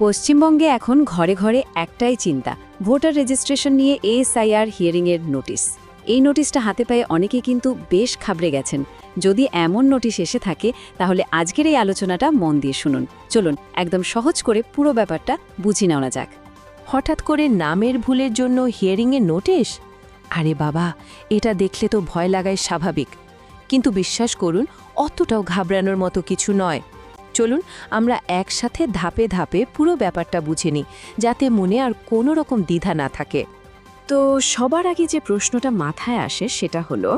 পশ্চিমবঙ্গে এখন ঘরে ঘরে একটাই চিন্তা, ভোটার রেজিস্ট্রেশন নিয়ে এসআইআর হিয়ারিংয়ের নোটিশ। এই নোটিশটা হাতে পেয়ে অনেকে কিন্তু বেশ খাবড়ে গেছেন। যদি এমন নোটিশ এসে থাকে, তাহলে আজকের এই আলোচনাটা মন দিয়ে শুনুন। চলুন, একদম সহজ করে পুরো ব্যাপারটা বুঝি নেওয়া যাক। হঠাৎ করে নামের ভুলের জন্য হিয়ারিংয়ের নোটিশ? আরে বাবা, এটা দেখলে তো ভয় লাগায় স্বাভাবিক। কিন্তু বিশ্বাস করুন, অতটাও ঘাবড়ানোর মতো কিছু নয়। চলুন, আমরা একসাথে ধাপে ধাপে পুরো ব্যাপারটা বুঝে নিই, যাতে মনে আর কোনো রকম দ্বিধা না থাকে। তো সবার আগে যে প্রশ্নটা মাথায় আসে সেটা হলো,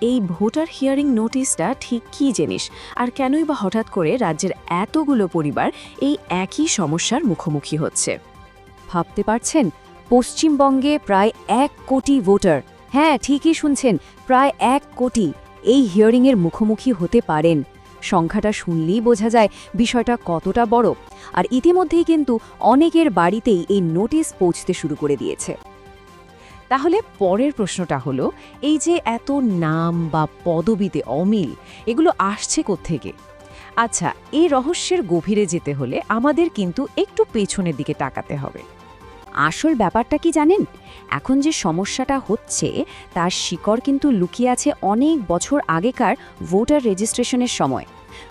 এই ভোটার হিয়ারিং নোটিশটা ঠিক কী জিনিস? আর কেনই বা হঠাৎ করে রাজ্যের এতগুলো পরিবার এই একই সমস্যার মুখোমুখি হচ্ছে? ভাবতে পারছেন? পশ্চিমবঙ্গে প্রায় এক কোটি ভোটার। হ্যাঁ ঠিকই শুনছেন, প্রায় এক কোটি। এই হিয়ারিংয়ের মুখোমুখি হতে পারেন। সংখ্যাটা শুনলেই বোঝা যায় বিষয়টা কতটা বড়। আর ইতিমধ্যেই কিন্তু অনেকের বাড়িতেই এই নোটিশ পৌঁছতে শুরু করে দিয়েছে। তাহলে পরের প্রশ্নটা হলো, এই যে এত নাম বা পদবিতে অমিল, এগুলো আসছে থেকে আচ্ছা এই রহস্যের গভীরে যেতে হলে আমাদের কিন্তু একটু পেছনের দিকে তাকাতে হবে। আসল ব্যাপারটা কি জানেন? এখন যে সমস্যাটা হচ্ছে, তার শিকড় কিন্তু লুকিয়ে আছে অনেক বছর আগেকার ভোটার রেজিস্ট্রেশনের সময়।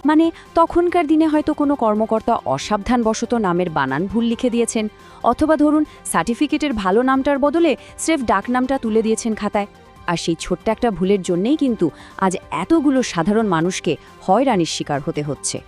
মানে তখনকার দিনে হয়তো কোনো কর্মকর্তা অসাবধানবশত নামের বানান ভুল লিখে দিয়েছেন, অথবা ধরুন সার্টিফিকেটের ভালো নামটার বদলে স্রেফ ডাকনামটা তুলে দিয়েছেন খাতায়। আর সেই ছোট্ট একটা ভুলের জন্যেই কিন্তু আজ এতগুলো সাধারণ মানুষকে হয়রানির শিকার হতে হচ্ছে।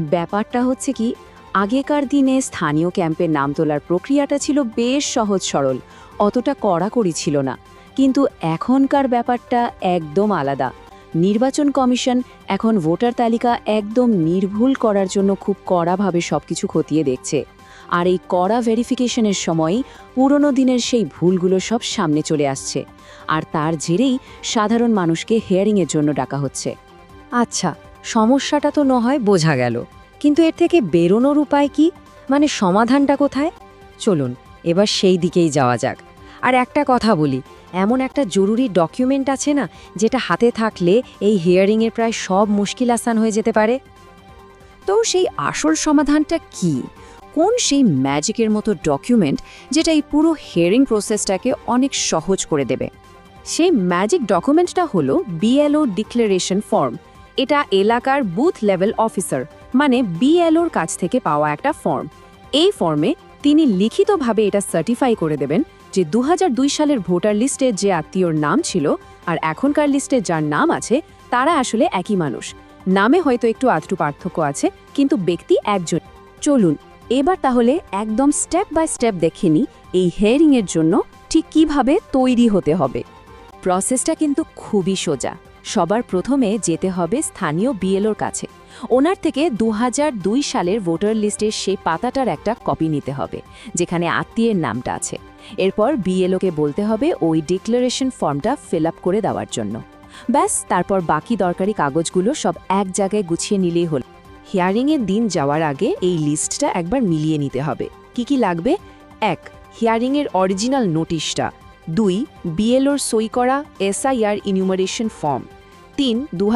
ব্যাপারটা হচ্ছে কি আগেকার দিনে স্থানীয় ক্যাম্পের নাম তোলার প্রক্রিয়াটা ছিল বেশ সহজ সরল, অতটা কড়াকড়ি ছিল না। কিন্তু এখনকার ব্যাপারটা একদম আলাদা। নির্বাচন কমিশন এখন ভোটার তালিকা একদম নির্ভুল করার জন্য খুব কড়াভাবে সব কিছু খতিয়ে দেখছে। আর এই কড়া ভেরিফিকেশনের সময়ই পুরনো দিনের সেই ভুলগুলো সব সামনে চলে আসছে। আর তার জেরেই সাধারণ মানুষকে হেয়ারিংয়ের জন্য ডাকা হচ্ছে। আচ্ছা সমস্যাটা তো নয়, বোঝা গেল। কিন্তু এর থেকে বেরোনোর উপায় কি? মানে সমাধানটা কোথায়? চলুন, এবার সেই দিকেই যাওয়া যাক। আর একটা কথা বলি, এমন একটা জরুরি ডকুমেন্ট আছে না, যেটা হাতে থাকলে এই হিয়ারিংয়ের প্রায় সব মুশকিল আসান হয়ে যেতে পারে? তো সেই আসল সমাধানটা কি? কোন সেই ম্যাজিকের মতো ডকুমেন্ট যেটা এই পুরো হিয়ারিং প্রসেসটাকে অনেক সহজ করে দেবে? সেই ম্যাজিক ডকুমেন্টটা হলো বিএলও ডিক্লারেশন ফর্ম এটা এলাকার বুথ লেভেল অফিসার মানে বিএলওর কাছ থেকে পাওয়া একটা ফর্ম এই ফর্মে তিনি লিখিতভাবে এটা সার্টিফাই করে দেবেন যে দু হাজার দুই সালের ভোটার লিস্টে যে আত্মীয়র নাম ছিল আর এখনকার লিস্টে যার নাম আছে, তারা আসলে একই মানুষ। নামে হয়তো একটু আধটু পার্থক্য আছে, কিন্তু ব্যক্তি একজন। চলুন, এবার তাহলে একদম স্টেপ বাই স্টেপ দেখে নিই এই হেয়ারিংয়ের জন্য ঠিক কীভাবে তৈরি হতে হবে। প্রসেসটা কিন্তু খুবই সোজা। সবার প্রথমে যেতে হবে স্থানীয় বিএলওর কাছে। ওনার থেকে দু হাজার দুই সালের ভোটার লিস্টের সেই পাতাটার একটা কপি নিতে হবে, যেখানে আত্মীয়ের নামটা আছে। এরপর বিএলওকে বলতে হবে ওই ডিক্লারেশন ফর্মটা ফিল করে দেওয়ার জন্য। ব্যাস, তারপর বাকি দরকারি কাগজগুলো সব এক জায়গায় গুছিয়ে নিলেই হল। হিয়ারিংয়ের দিন যাওয়ার আগে এই লিস্টটা একবার মিলিয়ে নিতে হবে। কি কি লাগবে? এক, হিয়ারিংয়ের অরিজিনাল নোটিশটা। দুই, বিএলওর সই করা এসআইআর ইনিউমারেশন ফর্ম। তিন দু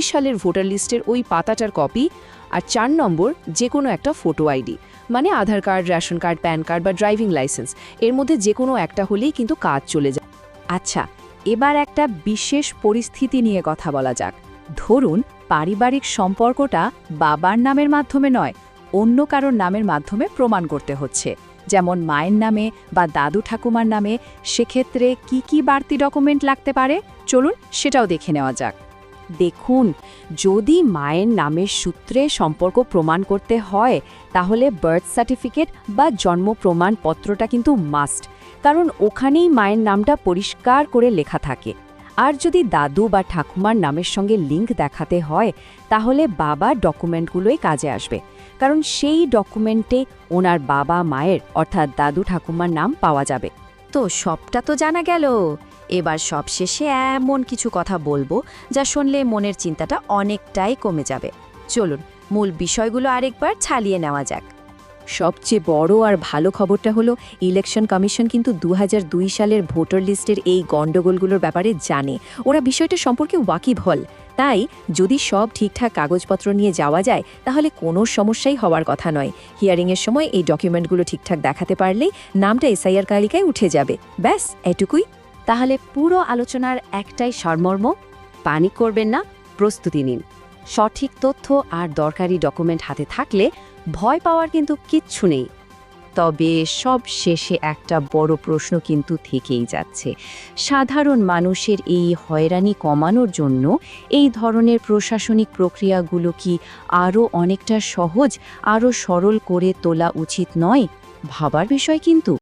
সালের ভোটার লিস্টের ওই পাতাটার কপি আর চার নম্বর যে কোনো একটা ফটো আইডি মানে Aadhaar card, ration card, PAN card বা ড্রাইভিং লাইসেন্স। এর মধ্যে যে কোনো একটা হলেই কিন্তু কাজ চলে যায়। আচ্ছা এবার একটা বিশেষ পরিস্থিতি নিয়ে কথা বলা যাক। ধরুন, পারিবারিক সম্পর্কটা বাবার নামের মাধ্যমে নয়, অন্য কারোর নামের মাধ্যমে প্রমাণ করতে হচ্ছে। যেমন মায়ের নামে বা দাদু ঠাকুমার নামে, সেক্ষেত্রে কি কি বাড়তি ডকুমেন্ট লাগতে পারে? চলুন সেটাও দেখে নেওয়া যাক। দেখুন, যদি মায়ের নামের সূত্রে সম্পর্ক প্রমাণ করতে হয়, তাহলে বার্থ সার্টিফিকেট বা জন্ম প্রমাণপত্রটা কিন্তু মাস্ট কারণ ওখানেই মায়ের নামটা পরিষ্কার করে লেখা থাকে। আর যদি দাদু বা ঠাকুমার নামের সঙ্গে লিঙ্ক দেখাতে হয়, তাহলে বাবা ডকুমেন্টগুলোই কাজে আসবে। কারণ সেই ডকুমেন্টে ওনার বাবা মায়ের, অর্থাৎ দাদু ঠাকুমার নাম পাওয়া যাবে। তো সবটা তো জানা গেল। এবার সবশেষে এমন কিছু কথা বলব যা শুনলে মনের চিন্তাটা অনেকটাই কমে যাবে। চলুন, মূল বিষয়গুলো আরেকবার ছালিয়ে নেওয়া যাক। সবচেয়ে বড় আর ভালো খবরটা হলো ইলেকশন কমিশন কিন্তু দু হাজার দুই সালের ভোটার লিস্টের এই গণ্ডগোলগুলোর ব্যাপারে জানে। ওরা বিষয়টা সম্পর্কে ওয়াকিব হল তাই যদি সব ঠিকঠাক কাগজপত্র নিয়ে যাওয়া যায়, তাহলে কোনো সমস্যাই হওয়ার কথা নয়। হিয়ারিংয়ের সময় এই ডকুমেন্টগুলো ঠিকঠাক দেখাতে পারলেই নামটা এসআইআর তালিকায় উঠে যাবে। ব্যাস, এটুকুই। তাহলে পুরো আলোচনার একটাই সারমর্ম পানিক করবেন না, প্রস্তুতি নিন। সঠিক তথ্য আর দরকারি ডকুমেন্ট হাতে থাকলে ভয় পাওয়ার কিন্তু কিচ্ছু নেই। তবে সব শেষে একটা বড় প্রশ্ন কিন্তু থেকেই যাচ্ছে। সাধারণ মানুষের এই হয়রানি কমানোর জন্য এই ধরনের প্রশাসনিক প্রক্রিয়াগুলো কি আরও অনেকটা সহজ, আরও সরল করে তোলা উচিত নয়? ভাবার বিষয় কিন্তু।